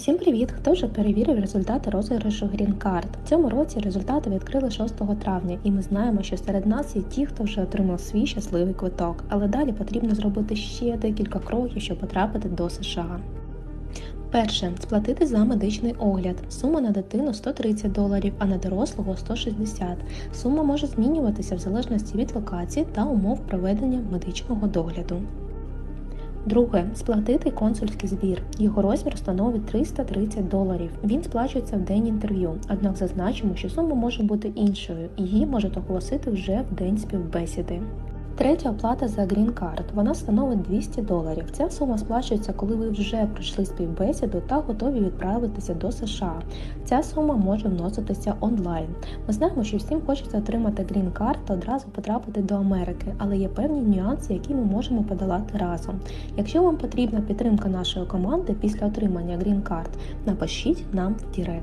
Всім привіт! Хто вже перевірив результати розіграшу Green Card? В цьому році результати відкрили 6 травня, і ми знаємо, що серед нас є ті, хто вже отримав свій щасливий квиток. Але далі потрібно зробити ще декілька кроків, щоб потрапити до США. Перше сплатити за медичний огляд. Сума на дитину 130 доларів, а на дорослого 160. Сума може змінюватися в залежності від локації та умов проведення медичного догляду. Друге сплатити консульський збір. Його розмір становить 330 доларів. Він сплачується в день інтерв'ю. Однак зазначимо, що сума може бути іншою, її можуть оголосити вже в день співбесіди. Третя оплата за Card. Вона становить 200 доларів. Ця сума сплачується, коли ви вже пройшли співбесіду та готові відправитися до США. Ця сума може вноситися онлайн. Ми знаємо, що всім хочеться отримати Card та одразу потрапити до Америки, але є певні нюанси, які ми можемо подолати разом. Якщо вам потрібна підтримка нашої команди після отримання Card, напишіть нам в Дірект.